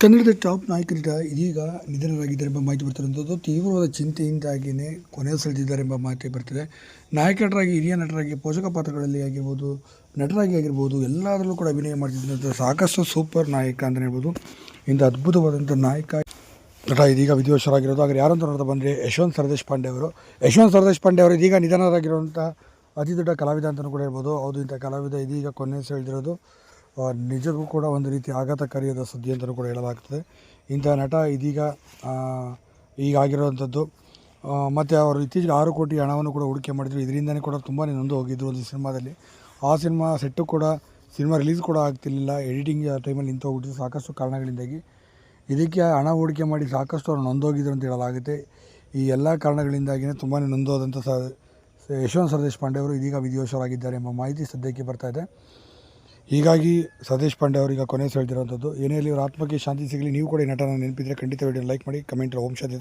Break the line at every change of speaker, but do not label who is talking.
ಕನ್ನಡದ ಟಾಪ್ ನಾಯಕರಿಗ ಇದೀಗ ನಿಧನರಾಗಿದ್ದಾರೆ ಎಂಬ ಮಾಹಿತಿ ಬರ್ತಿರುವಂಥದ್ದು ತೀವ್ರವಾದ ಚಿಂತೆಯಿಂದಾಗಿಯೇ ಕೊನೆಯುಸಿರೆಳೆದಿದ್ದಾರೆ ಎಂಬ ಮಾಹಿತಿ ಬರ್ತಿದೆ. ನಾಯಕರಾಗಿ ಹಿರಿಯ ನಟರಾಗಿ ಪೋಷಕ ಪಾತ್ರಗಳಲ್ಲಿ ಆಗಿರ್ಬೋದು ನಟರಾಗಿ ಆಗಿರ್ಬೋದು ಎಲ್ಲದರಲ್ಲೂ ಕೂಡ ಅಭಿನಯ ಮಾಡ್ತಿದ್ದಂಥ ಸಾಕಷ್ಟು ಸೂಪರ್ ನಾಯಕ ಅಂತಲೇ ಹೇಳ್ಬೋದು. ಇಂಥ ಅದ್ಭುತವಾದಂಥ ನಾಯಕ ನಟ ಇದೀಗ ವಿಧಿವಶರಾಗಿರೋದು ಆದರೆ ಯಾರಂತ ನೋಡ್ತಾ ಬಂದರೆ ಯಶವಂತ್ ಸರದೇಶ್ ಪಾಂಡೆ ಅವರು. ಯಶವಂತ್ ಸರದೇಶ್ ಪಾಂಡೆ ಅವರು ಇದೀಗ ನಿಧನರಾಗಿರುವಂಥ ಅತಿ ದೊಡ್ಡ ಕಲಾವಿದ ಅಂತಲೂ ಕೂಡ ಹೇಳ್ಬೋದು. ಹೌದು ಇಂಥ ಕಲಾವಿದ ಇದೀಗ ಕೊನೆ ಆ, ನಿಜಕ್ಕೂ ಕೂಡ ಒಂದು ರೀತಿ ಆಘಾತಕಾರಿಯಾದ ಸುದ್ದಿ ಅಂತಲೂ ಕೂಡ ಹೇಳಲಾಗ್ತದೆ. ಇಂಥ ನಟ ಇದೀಗ ಈಗ ಆಗಿರುವಂಥದ್ದು. ಮತ್ತು ಅವರು ಇತ್ತೀಚೆಗೆ ಆರು ಕೋಟಿ ಹಣವನ್ನು ಕೂಡ ಹೂಡಿಕೆ ಮಾಡಿದರು. ಇದರಿಂದನೇ ಕೂಡ ತುಂಬಾ ನೊಂದು ಹೋಗಿದ್ರು ಒಂದು ಸಿನಿಮಾದಲ್ಲಿ. ಆ ಸಿನಿಮಾ ಸೆಟ್ಟು ಕೂಡ, ಸಿನಿಮಾ ರಿಲೀಸ್ ಕೂಡ ಆಗ್ತಿರಲಿಲ್ಲ. ಎಡಿಟಿಂಗ್ ಟೈಮಲ್ಲಿ ನಿಂತು ಸಾಕಷ್ಟು ಕಾರಣಗಳಿಂದಾಗಿ. ಇದಕ್ಕೆ ಹಣ ಹೂಡಿಕೆ ಮಾಡಿ ಸಾಕಷ್ಟು ಅವರು ನೊಂದೋಗಿದ್ರು ಅಂತ ಹೇಳಲಾಗುತ್ತೆ. ಈ ಎಲ್ಲ ಕಾರಣಗಳಿಂದಾಗಿಯೇ ತುಂಬಾ ನೊಂದೋದಂಥ ಸ, ಯಶವಂತ್ ಸರ್ದೇಶ್ ಪಾಂಡೆ ಅವರು ಇದೀಗ ವಿಧಿವಶರಾಗಿದ್ದಾರೆ ಎಂಬ ಮಾಹಿತಿ ಸದ್ಯಕ್ಕೆ ಬರ್ತಾ ಇದೆ. ಹೀಗಾಗಿ ಸತೀಶ್ ಪಾಂಡೆ ಅವರಿಗೆ ಕೊನೆ ಸೆಳೆದಿರುವಂಥದ್ದು ಏನೇ ಇಲ್ಲಿ ಆತ್ಮಕ್ಕೆ ಶಾಂತಿ ಸಿಗಲಿ, ನೀವು ಕೂಡ ಈ ನಟನ ನೆನಪಿದ್ರೆ ಖಂಡಿತ ವಿಡಿಯೋ ಲೈಕ್ ಮಾಡಿ, ಕಮೆಂಟ್ ಓಂ ಶಾಂತಿ